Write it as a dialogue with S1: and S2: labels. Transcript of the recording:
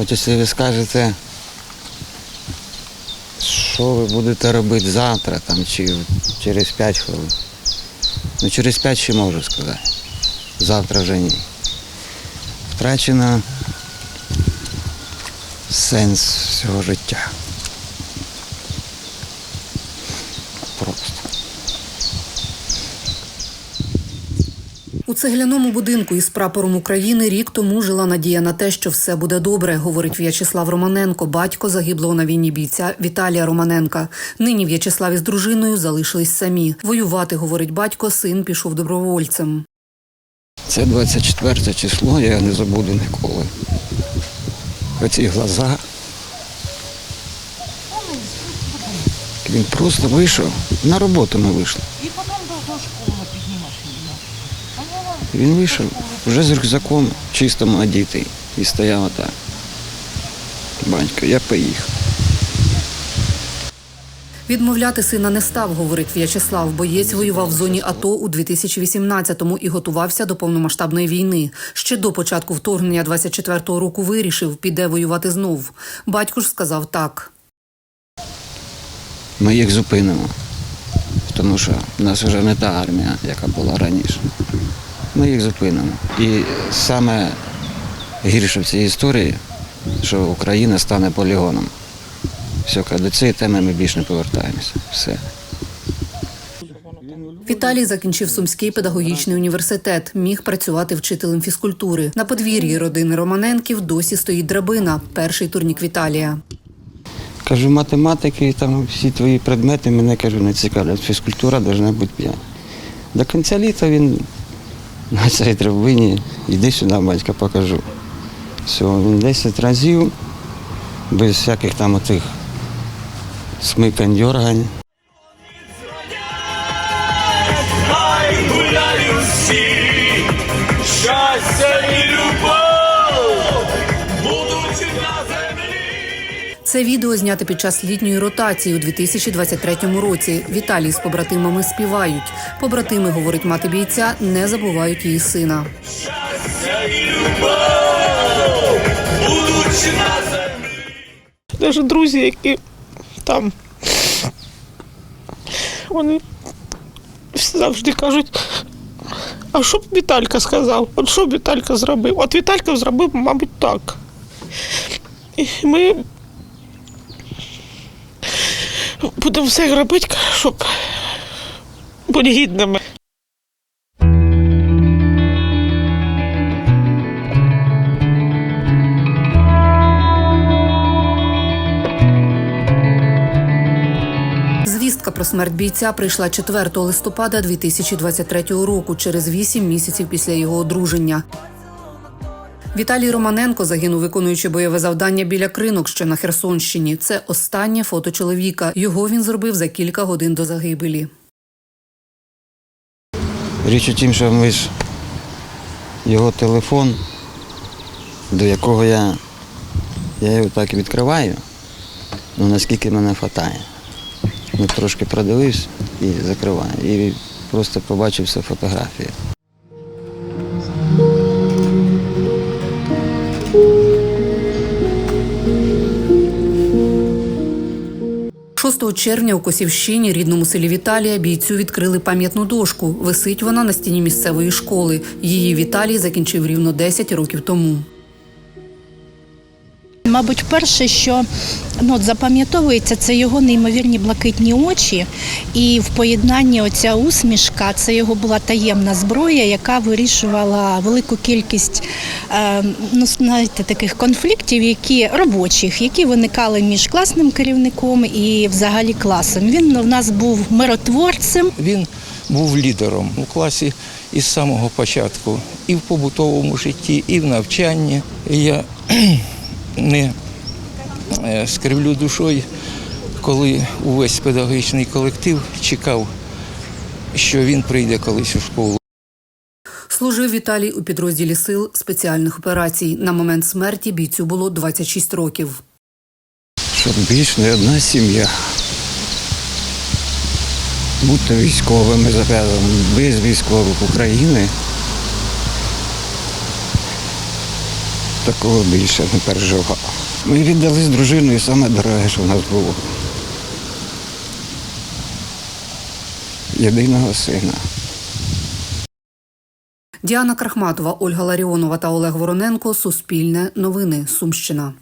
S1: От якщо ви скажете, що ви будете робити завтра там, чи через 5 хвилин. Ну, через 5 ще можу сказати. Завтра вже ні. Втрачено сенс всього життя. Просто.
S2: Цегляному будинку із прапором України рік тому жила надія на те, що все буде добре, говорить В'ячеслав Романенко, батько загиблого на війні бійця Віталія Романенка. Нині В'ячеслав із дружиною залишились самі. Воювати, говорить батько, син пішов добровольцем.
S1: Це 24 число, я не забуду ніколи. Оці глаза. Він просто вийшов, на роботу ми вийшли.
S3: І потім до, до школи піднімеш її. Поняла?
S1: Він вийшов вже з рюкзаком чистому одітий і стояв отак. Банько, я поїхав.
S2: Відмовляти сина не став, говорить В'ячеслав. Боєць воював в зоні АТО у 2018-му і готувався до повномасштабної війни. Ще до початку вторгнення 24-го року вирішив, піде воювати знов. Батько ж сказав так.
S1: Ми їх зупинимо, тому що в нас вже не та армія, яка була раніше. Ми їх зупинимо. І саме гірше в цій історії, що Україна стане полігоном. Все, до цієї теми ми більше не повертаємося. Все.
S2: Віталій закінчив Сумський педагогічний університет. Міг працювати вчителем фізкультури. На подвір'ї родини Романенків досі стоїть драбина. Перший турнік Віталія.
S1: Кажу, математики, там всі твої предмети мене кажу, не цікавлять. Фізкультура повинна бути п'ять. До кінця літа він на цій драбині, іди сюди, батька, покажу. Все, він 10 разів, без всяких там отих смикань, дьоргань.
S2: Це відео знято під час літньої ротації у 2023 році. Віталій з побратимами співають. Побратими, говорить мати бійця, не забувають її сина.
S3: Навіть друзі, які там, вони завжди кажуть, а що б Віталька сказав? От що б Віталька зробив? От Віталька зробив, мабуть, так. І ми будемо все робити, щоб бути гідними.
S2: Звістка про смерть бійця прийшла 4 листопада 2023 року, через 8 місяців після його одруження. Віталій Романенко загинув, виконуючи бойове завдання біля кринок, що на Херсонщині. Це останнє фото чоловіка. Його він зробив за кілька годин до загибелі.
S1: Річ у тім, що ми ж його телефон, до якого я, я його так відкриваю, ну наскільки мене хватає. Ну, трошки продивився і закриваю. І просто побачив все фотографії.
S2: 6 червня у Косівщині, рідному селі Віталія, бійцю відкрили пам'ятну дошку. Висить вона на стіні місцевої школи. Її Віталій закінчив рівно 10 років тому.
S4: Мабуть, перше, що ну, запам'ятовується, це його неймовірні блакитні очі, і в поєднанні оця усмішка це його була таємна зброя, яка вирішувала велику кількість е, ну, знаєте, таких конфліктів, які робочих, які виникали між класним керівником і взагалі класом. Він в нас був миротворцем.
S5: Він був лідером у класі із самого початку, і в побутовому житті, і в навчанні. І я не е, скривлю душою, коли увесь педагогічний колектив чекав, що він прийде колись у школу.
S2: Служив Віталій у підрозділі сил спеціальних операцій. На момент смерті бійцю було 26 років.
S1: Щоб більш не одна сім'я. Бути військовими зав'язаними без військових України. Такого більше не переживав. Ми віддали з дружиною саме дороге, що в нас було. Єдиного сина.
S2: Діана Крахматова, Ольга Ларіонова та Олег Вороненко. Суспільне новини. Сумщина.